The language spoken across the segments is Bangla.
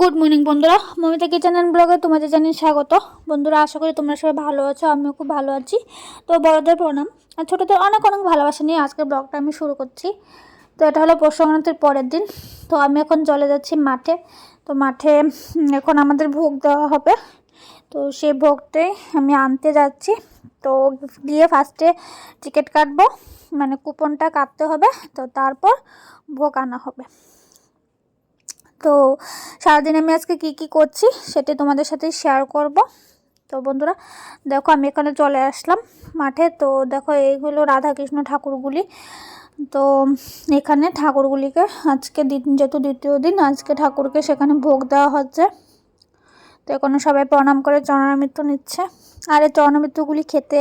গুড মর্নিং বন্ধুরা। মমিতা কিচেন অ্যান্ড ব্লগে তোমাদের জানিয়ে স্বাগত। বন্ধুরা, আশা করি তোমরা সবাই ভালো আছো, আমিও খুব ভালো আছি। তো বড়দের প্রণাম। আর ছোটোদের অনেক অনেক ভালোবাসা নিয়ে আজকের ব্লগটা আমি শুরু করছি। তো এটা হলো সংক্রান্তির পরের দিন। তো আমি এখন চলে যাচ্ছি মাঠে। তো মাঠে এখন আমাদের ভোগ দেওয়া হবে। তো সেই ভোগটাই আমি আনতে যাচ্ছি। তো গিয়ে ফার্স্টে টিকিট কাটবো। মানে কুপনটা কাটতে হবে। তো তারপর ভোগ আনা হবে। তো সারাদিন আমি আজকে কি কি করছি সেটা তোমাদের সাথে শেয়ার করব। তো বন্ধুরা, দেখো আমি এখানে চলে আসলাম মাঠে। তো দেখো এইগুলো রাধাকৃষ্ণ ঠাকুরগুলি। তো এখানে ঠাকুরগুলিকে আজকে দিন, যেহেতু দ্বিতীয় দিন, আজকে ঠাকুরকে সেখানে ভোগ দেওয়া হচ্ছে। তো এখানে সবাই প্রণাম করে চরণামৃত্যু নিচ্ছে। আর এই চরণামৃত্যুগুলি খেতে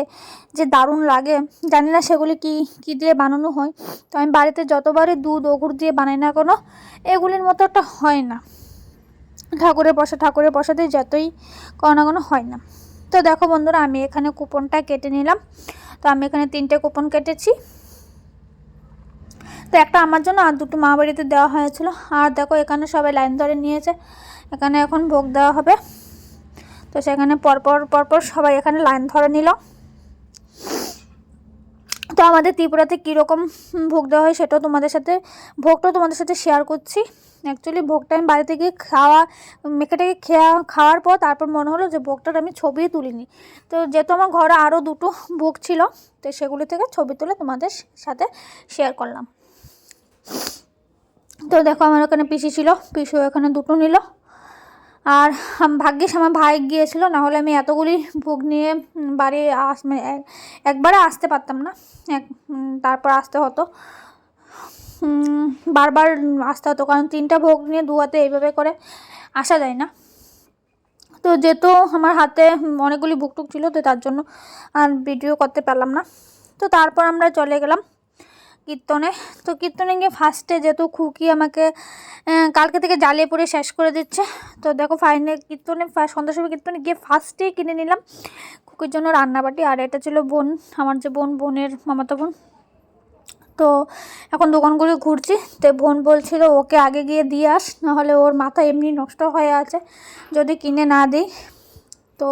যে দারুণ লাগে, জানি না সেগুলি কি কি দিয়ে বানানো হয়। তো আমি বাড়িতে যতবারই দুধ ওগুড় দিয়ে বানাই না কোনো, এগুলির মতো একটা হয় না। ঠাকুরের বসা ঠাকুরের বসাতে যতই কোনো না কোনো হয় না। তো দেখো বন্ধুরা, আমি এখানে কুপনটা কেটে নিলাম। তো আমি এখানে তিনটে কুপন কেটেছি। তো একটা আমার জন্য আর দুটো মা বাড়িতে দেওয়া হয়েছিল। আর দেখো, এখানে সবাই লাইন ধরে নিয়েছে। এখানে এখন ভোগ দেওয়া হবে। তো সেখানে পরপর পরপর সবাই এখানে লাইন ধরে নিল। তো আমাদের ত্রিপুরাতে কীরকম ভোগ দেওয়া হয় সেটাও তোমাদের সাথে, ভোগটাও তোমাদের সাথে শেয়ার করছি। অ্যাকচুয়ালি ভোগটা আমি বাড়িতে গিয়ে খাওয়া মেখেটাকে খেয়া, খাওয়ার পর তারপর মনে হলো যে ভোগটার আমি ছবি তুলিনি। তো যেহেতু আমার ঘরে আরও দুটো ভোগ ছিল, তো সেগুলি থেকে ছবি তুলে তোমাদের সাথে শেয়ার করলাম। তো দেখো আমার ওখানে পিসি ছিল, পিসিও এখানে দুটো নিল। আর ভাগ্যিস আমার ভাই গিয়েছিল না হলে আমি এতগুলি ভোগ নিয়ে বাড়ি আস মানে এক- একবারে আসতে পারতাম না। এক তারপর আসতে হতো। বারবার আসতে হতো, কারণ তিনটা ভোগ নিয়ে দু হাতে এইভাবে করে আসা যায় না। তো যেহেতু আমার হাতে অনেকগুলি বুক টুক ছিল, তো তার জন্য আর ভিডিও করতে পারলাম না। তো তারপর আমরা চলে গেলাম কীর্তনে। তো কীর্তনে গিয়ে ফার্স্টে যেহেতু খুকি আমাকে কালকে থেকে জ্বালিয়ে পড়ে শেষ করে দিচ্ছে। তো দেখো ফাইনাল কীর্তনে সময় কীর্তনে গিয়ে ফার্স্টেই কিনে নিলাম খুকির জন্য রান্নাবাটি। আর এটা ছিল বোন, আমার যে বোন, বোনের মামাতো বোন। তো এখন দোকানগুলো ঘুরছি। তো বোন বলছিল, ওকে আগে গিয়ে দিয়ে আস, নাহলে ওর মাথা এমনি নষ্ট হয়ে আছে, যদি কিনে না দিই। তা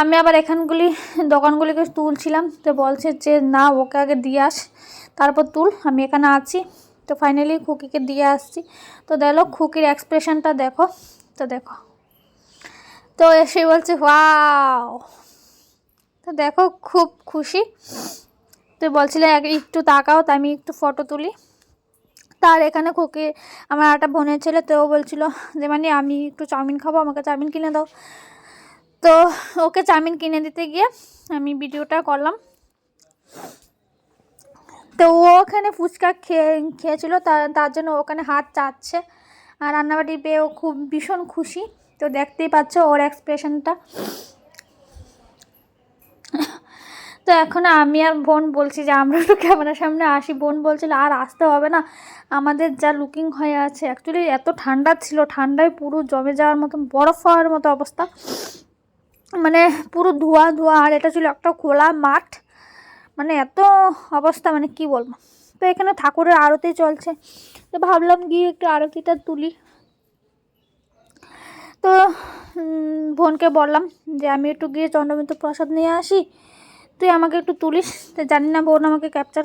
আমি আবার এখানগুলি, দোকানগুলিকে তুলছিলাম। তো বলছে যে, না, ওকে আগে দিয়ে আস। তারপর তুল, আমি এখানে আছি। তো ফাইনালি খুকিকে দিয়ে আসছি। তো দেখো খুকির এক্সপ্রেশনটা দেখো, তো দেখো। তো এসে বলছে, ওয়াও! তো দেখো, খুব খুশি। তো বলছিলে, এক- একটু তাকাও, তো আমি একটু ফটো তুলি। তার এখানে খুকি, আমার একটা বোনের ছেলে, তো বলছিল যে মানে আমি একটু চাউমিন খাব, আমাকে চাউমিন কিনে দাও। তো ওকে চাউমিন কিনে দিতে গিয়ে আমি ভিডিওটা করলাম। তো ও ওখানে ফুচকা খেয়ে, খেয়েছিল তার জন্য ওখানে হাত চাচ্ছে। আর রান্নাবাটি পেয়ে ও খুব, ভীষণ খুশি। তো দেখতেই পাচ্ছ ওর এক্সপ্রেশনটা তো এখন আমি আর বোন বলছি যে, আমরা একটু ক্যামেরার সামনে আসি। বোন বলছিল, আর আসতে হবে না। আমাদের যা লুকিং হয়ে আছে অ্যাকচুয়ালি এত ঠান্ডা ছিল। ঠান্ডায় পুরো জমে যাওয়ার মতো বরফ হওয়ার মতো অবস্থা। মানে পুরো ধোয়া ধোয়া, আর এটা ছিল একটা খোলা মাঠ। মানে এত অবস্থা মানে কি বলব। তো এখানে ঠাকুরের আরতি চলছে। তো ভাবলাম গিয়ে একটু আরতিটা তুলি। তো বোনকে বললাম যে আমি একটু গিয়ে চন্দ্রমিত্র প্রসাদ নিয়ে আসি। তুই আমাকে একটু তুলিস। তো জানি না বোন আমাকে ক্যাপচার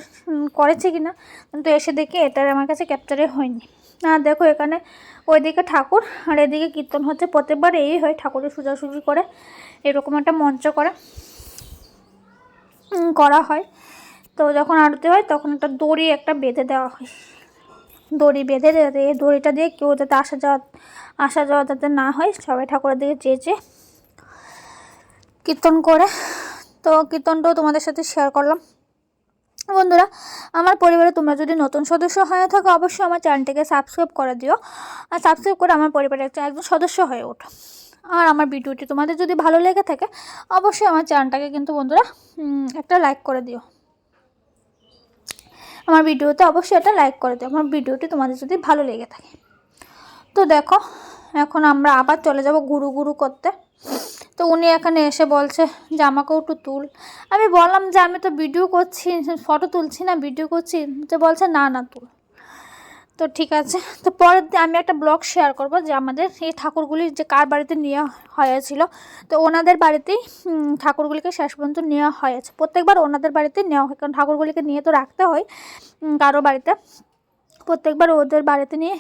করেছে কি না কিন্তু এসে দেখি এটা আমার কাছে ক্যাপচারে হয়নি। আর দেখো এখানে ওইদিকে ঠাকুর আর এদিকে কীর্তন হচ্ছে। প্রত্যেকবার এই হয় ঠাকুরের সোজাসুজি করে, এরকম একটা মঞ্চ করে করা হয়। তো যখন আরতি হয় তখন একটা দড়ি একটা বেঁধে দেওয়া হয়। দড়ি বেঁধে যাতে এই দড়িটা দিয়ে কেউ যাতে আসা যাওয়া আসা যাওয়া যাতে না হয়, সবাই ঠাকুরের দিকে চেয়ে চেয়ে কীর্তন করে। তো কীর্তনটাও তোমাদের সাথে শেয়ার করলাম। বন্ধুরা, আমার পরিবারে তোমরা যদি নতুন সদস্য হয়ে থাকো, অবশ্যই আমার চ্যানেলটিকে সাবস্ক্রাইব করে দিও। আর সাবস্ক্রাইব করে আমার পরিবারের একজন সদস্য হয়ে ওঠো। আর আমার ভিডিওটি তোমাদের যদি ভালো লেগে থাকে, অবশ্যই আমার চ্যানেলটাকে কিন্তু বন্ধুরা একটা লাইক করে দিও। আমার ভিডিওতে অবশ্যই একটা লাইক করে দিও। আমার ভিডিওটি তোমাদের যদি ভালো লেগে থাকে। তো দেখো, এখন আমরা আবার চলে যাব গুরু গুরু করতে। তো উনি এখানে এসে বলছে যে আমাকেও একটু তুল। আমি বললাম যে, আমি তো ভিডিও করছি ফটো তুলছি না ভিডিও করছি। তো বলছে, না না, তুল। তো ঠিক আছে। তো পরের দিন আমি একটা ব্লগ শেয়ার করব যে, আমাদের এই ঠাকুরগুলি যে কার বাড়িতে নেওয়া হয়েছিল। তো ওনাদের বাড়িতেই ঠাকুরগুলিকে শেষ পর্যন্ত নেওয়া হয়েছে। প্রত্যেকবার ওনাদের বাড়িতেই নেওয়া হয়, কারণ ঠাকুরগুলিকে নিয়ে তো রাখতে হয় কারও বাড়িতে। প্রত্যেকবার ওদের বাড়িতে নিয়ে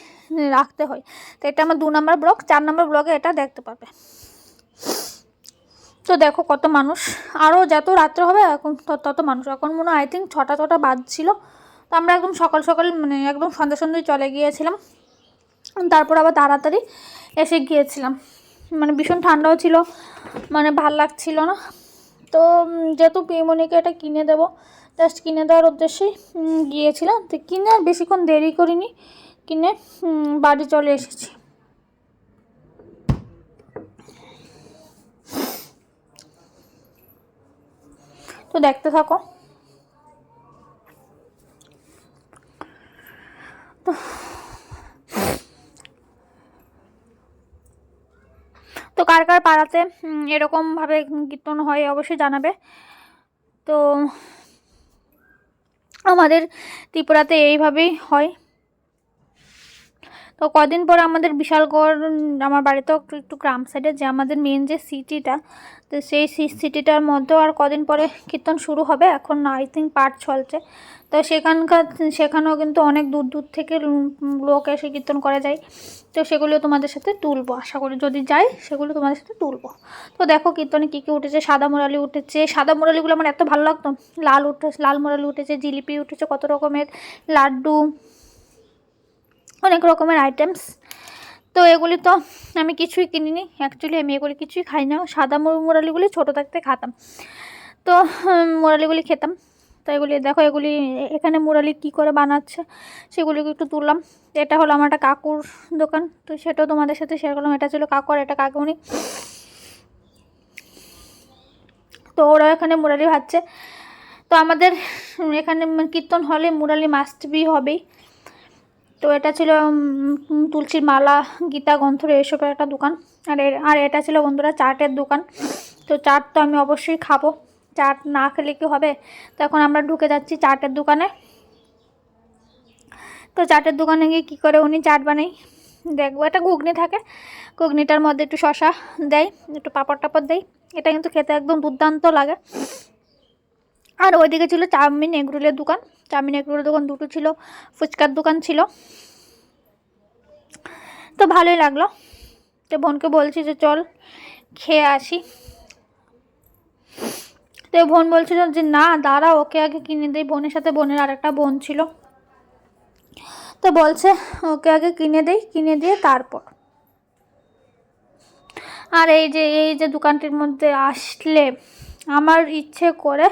রাখতে হয়। তো এটা আমার দু নম্বর ব্লগ, চার নম্বর ব্লগে এটা দেখতে পাবে। তো দেখো কত মানুষ। আরও যত রাত্রে হবে, এখন তত মানুষ। এখন মনে হয় আই থিঙ্ক ছটা ছটা বাজছিল। তো আমরা একদম সকাল সকাল মানে একদম সন্ধ্যা সন্ধ্যায় চলে গিয়েছিলাম। তারপর আবার তাড়াতাড়ি এসে গিয়েছিলাম। মানে ভীষণ ঠান্ডাও ছিল মানে ভালো লাগছিল না। তো যেহেতু পিমনিকে এটা কিনে দেবো জাস্ট কিনে দেওয়ার উদ্দেশ্যেই গিয়েছিলাম। তো কিনে আর বেশিক্ষণ দেরি করিনি, কিনে বাড়ি চলে এসেছি। তো দেখতে থাকো। তো কার কার পাড়াতে এরকমভাবে কীর্তন হয় অবশ্যই জানাবে। তো আমাদের ত্রিপুরাতে এইভাবেই হয়। তো কদিন পরে আমাদের বিশালগড়, আমার বাড়িতেও একটু একটু গ্রাম সাইডে যে আমাদের মেন যে সিটিটা তো সেই সিটিটার মধ্যেও আর কদিন পরে কীর্তন শুরু হবে। এখন আই থিঙ্ক পাঠ চলছে। তো সেখানকার, সেখানেও কিন্তু অনেক দূর দূর থেকে লোক এসে কীর্তন করা যায়। তো সেগুলো তোমাদের সাথে তুলবো, আশা করি যদি যাই সেগুলো তোমাদের সাথে তুলবো। তো দেখো কীর্তনে কী কী উঠেছে? সাদা মুরালি উঠেছে। সাদা মুরালিগুলো আমার এত ভালো লাগতো। লাল উঠে, লাল মুরালি উঠেছে, জিলিপি উঠেছে কত রকমের, লাড্ডু অনেক রকমের আইটেমস তো এগুলি তো আমি কিছুই কিনিনি। অ্যাকচুয়ালি আমি এগুলি কিছুই খাই না। সাদা মুরালিগুলি ছোটো থাকতে খাতাম। তো মুরালিগুলি খেতাম। তো এগুলি, দেখো, এগুলি এখানে মুরালি কি করে বানাচ্ছে সেগুলিকে একটু তুললাম। এটা হলো আমার একটা কাকুর দোকান। তো সেটাও তোমাদের সাথে শেয়ার করলাম। এটা ছিল কাকুর এটা কাকুনি তো ওরা এখানে মুরালি ভাজছে। তো আমাদের এখানে কীর্তন হলে মুরালি মাস্ট বি হবেই। তো এটা ছিল তুলসীর মালা, গীতা গ্রন্থ এসবের একটা দোকান। আর আর এটা ছিল বন্ধুরা চাটের দোকান। তো চাট তো আমি অবশ্যই খাব। চাট না খেলে কি হবে? তো এখন আমরা ঢুকে যাচ্ছি চাটের দোকানে। তো চাটের দোকানে গিয়ে কী করে উনি চাট বানাই? দেখব একটা ঘুগনি থাকে। ঘুগনিটার মধ্যে একটু শশা দেয় একটু পাপড় টাপড় দেয় এটা কিন্তু খেতে একদম দুর্দান্ত লাগে। আর ওইদিকে ছিল চাউমিন, এগরোলের দোকান। চাউমিন, এগরোলের দোকান দুটো ছিল, ফুচকার দোকান ছিল। তো ভালোই লাগল। তো বোনকে বলছি যে, চল, খেয়ে আসি। তো বোন বলছিল যে, না, দাঁড়া, ওকে আগে কিনে দেয় বোনের সাথে বোনের আরেকটা বোন ছিল। তো বলছে, ওকে আগে কিনে দেই, কিনে দিয়ে তারপর। আর এই যে এই যে দোকানটির মধ্যে আসলে আমার ইচ্ছে করে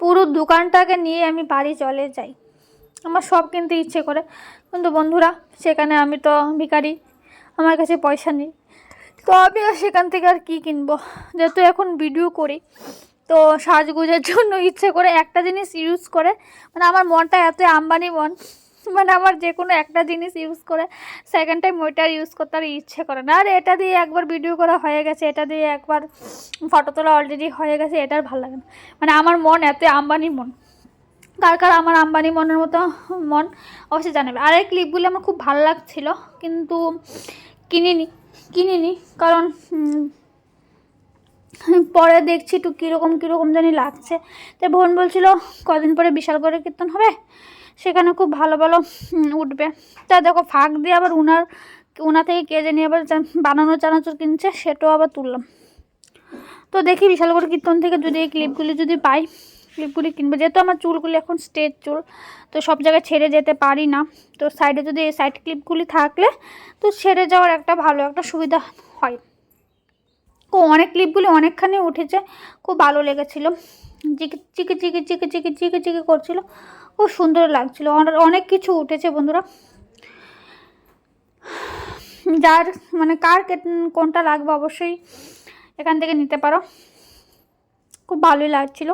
পুরো দোকানটাকে নিয়ে আমি বাড়ি চলে যাই। আমার সব কিনতে ইচ্ছে করে। কিন্তু বন্ধুরা, সেখানে আমি তো ভিকারি আমার কাছে পয়সা নেই। তো আমি আর সেখান থেকে আর কী কিনবো? যেহেতু এখন ভিডিও করি, তো সাজগুজের জন্য ইচ্ছে করে একটা জিনিস ইউজ করে। মানে আমার মনটা এত আম্বানি মন মানে আমার যে কোনো একটা জিনিস ইউজ করে সেকেন্ড টাইম ওইটার ইউজ করতে আর ইচ্ছে করে না। আর এটা দিয়ে একবার ভিডিও করা হয়ে গেছে, এটা দিয়ে একবার ফটো তোলা অলরেডি হয়ে গেছে এটার ভালো লাগে না। মানে আমার মন এত আম্বানি মন। কার কার আমার আম্বানি মনের মতো মন, অবশ্যই জানাবে। আর এই ক্লিপগুলি আমার খুব ভালো লাগছিল, কিন্তু কিনিনি কিনিনি, কারণ পরে দেখছি একটু কীরকম কীরকম জানি লাগছে। তো বোন বলছিল, কদিন পরে বিশাল করে কীর্তন হবে? সেখানে খুব ভালো ভালো উঠবে। তা দেখো, ফাঁক দিয়ে আবার উনার, উনা থেকে কে জানি আবার বানানো চানাচুর কিনছে, সেটাও আবার তুললাম। তো দেখি বিশাল করে কীর্তন থেকে যদি এই ক্লিপগুলি যদি পাই, ক্লিপগুলি কিনবো। যেহেতু আমার চুলগুলি এখন স্টেজ চুল, তো সব জায়গায় ছেড়ে যেতে পারি না। তো সাইডে যদি এই সাইড ক্লিপগুলি থাকলে, তো ছেড়ে যাওয়ার একটা ভালো একটা সুবিধা হয়। ও, অনেক ক্লিপগুলি অনেকখানি উঠেছে, খুব ভালো লেগেছিলো। চিকি চিকি চিকি চিকি চিকি চিকি চিকি করছিল। খুব সুন্দর লাগছিল। অনেক কিছু উঠেছে বন্ধুরা। যার মানে কার কোনটা লাগবে অবশ্যই এখান থেকে নিতে পারো। খুব ভালোই লাগছিল।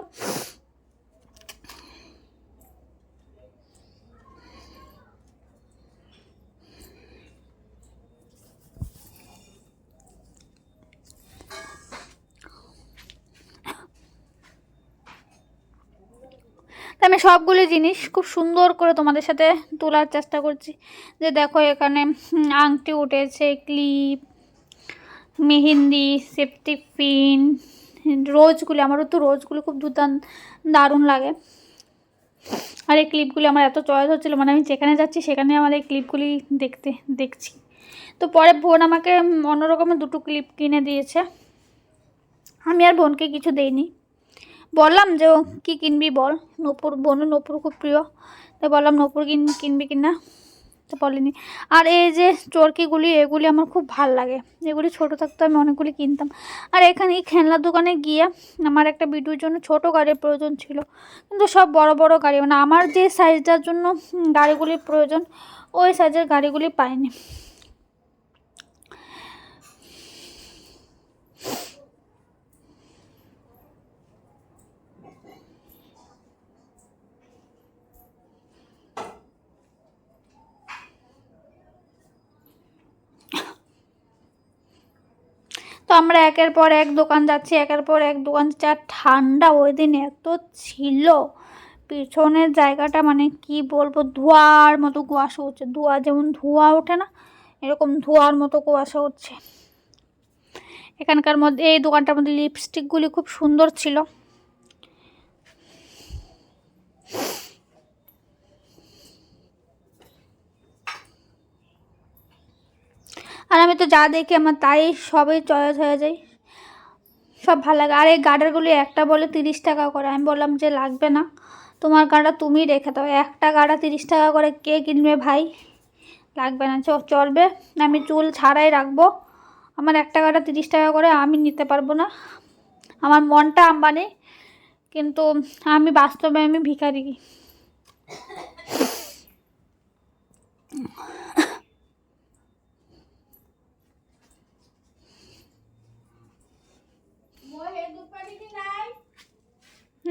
আমি সবগুলো জিনিস খুব সুন্দর করে তোমাদের সাথে তোলার চেষ্টা করছি। যে দেখো এখানে আংটি উঠেছে, ক্লিপ, মেহেন্দি, সেফটি পিন, রোজগুলি, আমারও তো রোজগুলো খুব দুর্দান্ত দারুণ লাগে। আর এই ক্লিপগুলি আমার এত চয়েস হচ্ছিল মানে আমি যেখানে যাচ্ছি সেখানে আমার এই ক্লিপগুলি দেখতে, দেখছি। তো পরে বোন আমাকে অন্য রকমের দুটো ক্লিপ কিনে দিয়েছে। আমি আর বোনকে কিছু দেইনি। বললাম যে, ও কী কিনবি বল? নপুর, বোন নপুর খুব প্রিয়। তাই বললাম, নপুর কিন, কিনবি কিনা তো বলেনি। আর এই যে চরকিগুলি, এগুলি আমার খুব ভালো লাগে। এগুলি ছোটো থাকতে আমি অনেকগুলি কিনতাম। আর এখানে এই খেলনার দোকানে গিয়ে আমার একটা ভিডিওর জন্য ছোট গাড়ির প্রয়োজন ছিল। কিন্তু সব বড় বড় গাড়ি। মানে আমার যে সাইজটার জন্য গাড়িগুলির প্রয়োজন, ওই সাইজের গাড়িগুলি পাইনি। তো আমরা একের পর এক দোকান যাচ্ছি, একের পর এক দোকান যা ঠান্ডা ওই দিন এত ছিল। পিছনের জায়গাটা মানে কি বলব, ধোয়ার মতো কুয়াশা হচ্ছে। ধোয়া যেমন ধোয়া ওঠে না, এরকম ধোয়ার মতো কুয়াশা হচ্ছে। এখানকার মধ্যে, এই দোকানটার মধ্যে লিপস্টিকগুলি খুব সুন্দর ছিল। আর আমি তো যা দেখি আমার তাই সবই চয়েস হয়ে যায়। সব ভালো লাগে। আর এই গার্ডারগুলি একটা বলে তিরিশ টাকা করে। আমি বললাম যে লাগবে না। তোমার গাড়া তুমি রেখে দাও। একটা গাড়া তিরিশ টাকা করে কে কিনবে ভাই? লাগবে না। চলবে। আমি চুল ছাড়াই রাখব। আমার একটা গাড়া তিরিশ টাকা করে আমি নিতে পারব না। আমার মনটা আম্বানি। কিন্তু আমি বাস্তবে আমি ভিখারি।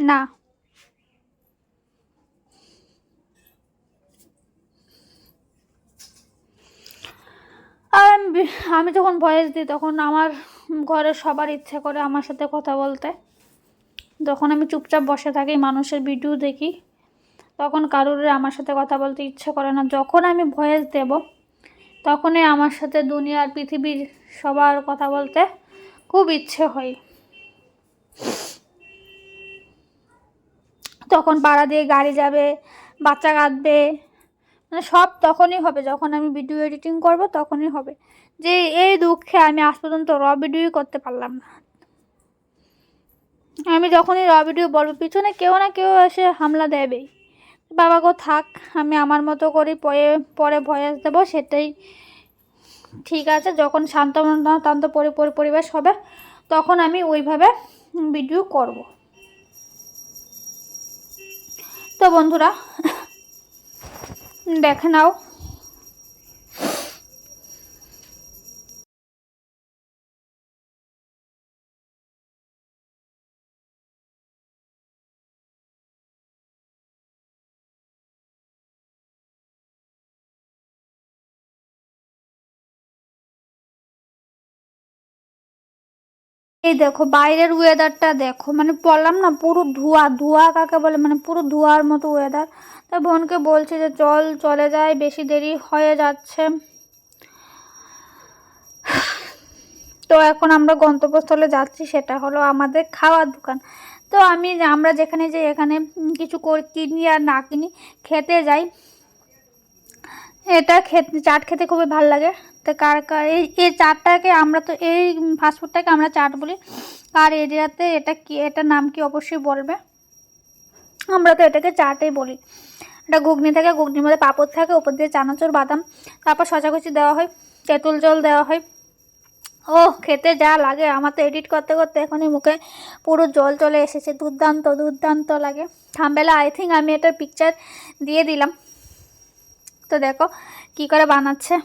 না। আর আমি যখন ভয়েস দিই তখন আমার ঘরের সবার ইচ্ছে করে আমার সাথে কথা বলতে। যখন আমি চুপচাপ বসে থাকি, মানুষের ভিডিও দেখি, তখন কারোর আমার সাথে কথা বলতে ইচ্ছে করে না। যখন আমি ভয়েস দেব, তখনই আমার সাথে দুনিয়ার পৃথিবীর সবার কথা বলতে খুব ইচ্ছে হয়। তখন পাড়া দিয়ে গাড়ি যাবে, বাচ্চা কাঁদবে মানে সব তখনই হবে। যখন আমি ভিডিও এডিটিং করব, তখনই হবে। যে এই দুঃখে আমি আজ পর্যন্ত র ভিডিওই করতে পারলাম না। আমি যখনই র ভিডিও বলব, পিছনে কেউ না কেউ এসে হামলা দেবেই। বাবা গো, থাক, আমি আমার মতো করে পরে পরে ভয়েস দেবো, সেটাই ঠিক আছে। যখন শান্ত শান্ত পরি পরি- পরিবেশ হবে, তখন আমি ওইভাবে ভিডিও করব। তো বন্ধুরা দেখে নাও। এই দেখো, বাইরের ওয়েদারটা দেখো মানে বললাম না, পুরো ধোঁয়া ধোঁয়া কাকে বলে মানে পুরো ধোঁয়ার মতো ওয়েদার তা বোনকে বলছে যে, চল, চলে যায় বেশি দেরি হয়ে যাচ্ছে। তো এখন আমরা গন্তব্যস্থলে যাচ্ছি, সেটা হলো আমাদের খাওয়ার দোকান। তো আমি আমরা যেখানে যে এখানে কিছু কিনি আর না কিনি, খেতে যাই। এটা খেতে, চাট খেতে খুবই ভালো লাগে। তো কার কার? এই এই চাটটাকে আমরা তো, এই ফাস্টফুডটাকে আমরা চাট বলি। আর এরিয়াতে এটা কি, এটার নাম কি অবশ্যই বলবে? আমরা তো এটাকে চাটই বলি। এটা ঘুগনি থাকে, ঘুগনির মধ্যে পাঁপড় থাকে উপর দিয়ে চানাচুর, বাদাম, তারপর শশাকুচি দেওয়া হয়, তেঁতুল জল দেওয়া হয়। ও খেতে যা লাগে। আমার তো এডিট করতে করতে এখনই মুখে পুরো জল চলে এসেছে। দুর্দান্ত দুর্দান্ত লাগে। থামবেলা আই থিঙ্ক আমি এটার পিকচার দিয়ে দিলাম। তো দেখো, কি করে বানাচ্ছে।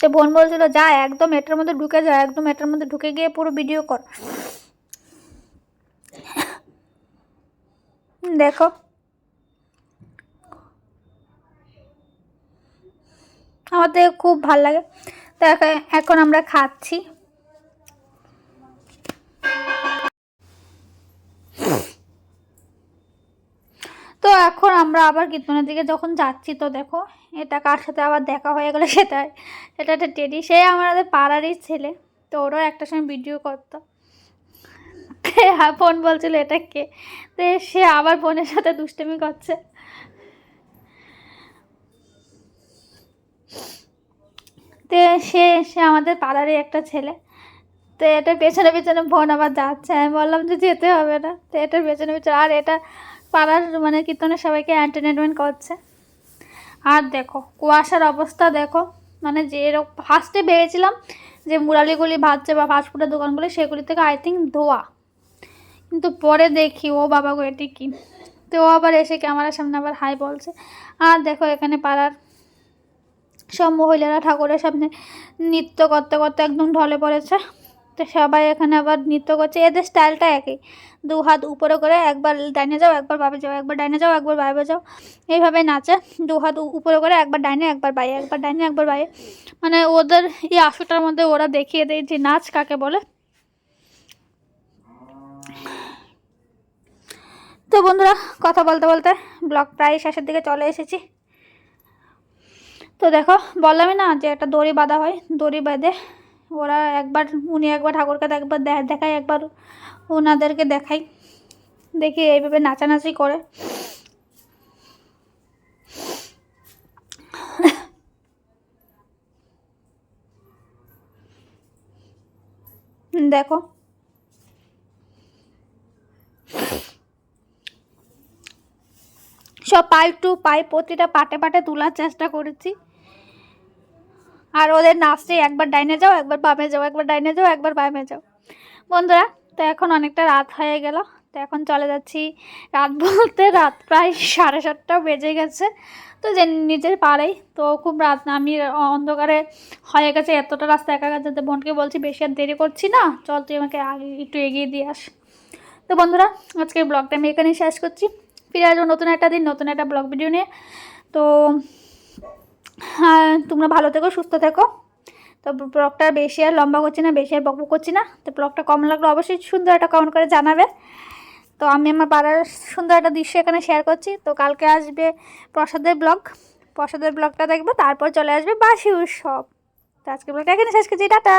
তো বোন বলছিল, যা, একদম এটার মধ্যে ঢুকে যা, একদম এটার মধ্যে ঢুকে গিয়ে পুরো ভিডিও কর। দেখো। আমার তো খুব ভালো লাগে। তো এখন আমরা খাচ্ছি তো তো এখন আমরা আবার কীর্তনের দিকে যখন যাচ্ছি, তো দেখো এটা কার সাথে আবার দেখা হয়ে গেলো সেটাই। সেটা একটা টেডি, সে আমাদের পাড়ারই ছেলে, তো ওরও একটা সময় ভিডিও করতো। হ্যাঁ ফোন বলছিল, এটা কে? তো সে আবার বোনের সাথে দুষ্টুমি করছে। তো সে সে আমাদের পাড়ারই একটা ছেলে। তো এটা পেছনে পেছনে বোন আবার যাচ্ছে। আমি বললাম যে যেতে হবে না। তো এটার পেছনে পেছনে, আর এটা পাড়ার মানে কীর্তনের সবাইকে এন্টারটেনমেন্ট করছে। আর দেখো, কুয়াশার অবস্থা দেখো মানে যে ফার্স্টে ভেবেছিলাম যে মুরালিগুলি ভাজছে বা ফাস্টফুডের দোকানগুলি, সেগুলি থেকে আই থিঙ্ক ধোয়া। কিন্তু পরে দেখি, ও বাবা গো, এটি কী? তো ও আবার এসে ক্যামেরার সামনে আবার হাই বলছে। আর দেখো, এখানে পাড়ার সব মহিলারা ঠাকুরের সামনে নৃত্য করতে করতে একদম ঢলে পড়েছে। তো সবাই এখানে আবার নৃত্য করছে। এদের স্টাইলটা একই। দু হাত উপরে করে একবার ডাইনে যাও, একবার বাবে যাও, একবার ডাইনে যাও, একবার বাইরে যাও। এইভাবে নাচে। দু হাত উপরে করে একবার ডাইনে, একবার বাইরে একবার ডাইনে, একবার বাইরে মানে ওদের এই আসরটার মধ্যে ওরা দেখিয়ে দেয় যে নাচ কাকে বলে। তো বন্ধুরা, কথা বলতে বলতে ব্লগ প্রায় শেষের দিকে চলে এসেছি। তো দেখো, বললামই না যে একটা দড়ি বাঁধা হয়। দড়ি বেঁধে ওরা একবার, উনি একবার ঠাকুরকে একবার দেখায়, একবার ওনাদেরকে দেখাই। দেখি এইভাবে নাচানাচি করে। দেখো। সব পাই টু পাই প্রতিটা পাটে পাটে তোলার চেষ্টা করেছি। আর ওদের নাচতে একবার ডাইনে যাও, একবার বামে যাও, একবার ডাইনে যাও, একবার বামে যাও। বন্ধুরা, তো এখন অনেকটা রাত হয়ে গেল। তো এখন চলে যাচ্ছি রাত বলতে রাত প্রায় সাড়ে সাতটা বেজে গেছে। তো যে নিজের পাড়েই, তো খুব রাত আমি অন্ধকারে হয়ে গেছে। এতটা রাস্তা একা যেতে বোনকে বলছি, বেশি আর দেরি করছি না, চল তুই আমাকে আগে একটু এগিয়ে দিয়ে আস। তো বন্ধুরা, আজকের ব্লগটা আমি এখানেই শেষ করছি। ফিরে আসব নতুন একটা দিন, নতুন একটা ব্লগ ভিডিও নিয়ে। তো তোমরা ভালো থেকো, সুস্থ থেকো। তো ব্লগটা বেশি আর লম্বা করছি না, বেশি আর বকব করছি না। তো ব্লগটা কম লাগল অবশ্যই সুন্দর একটা কমেন্ট করে জানাবে। তো আমি আমার পাড়ার সুন্দর একটা দৃশ্য এখানে শেয়ার করছি। তো কালকে আসবে প্রসাদের ব্লগ। প্রসাদের ব্লগটা দেখব, তারপর চলে আসবে বাসি উৎসব। তো আজকে ব্লগটা এখানে শেষ করছি, টাটা।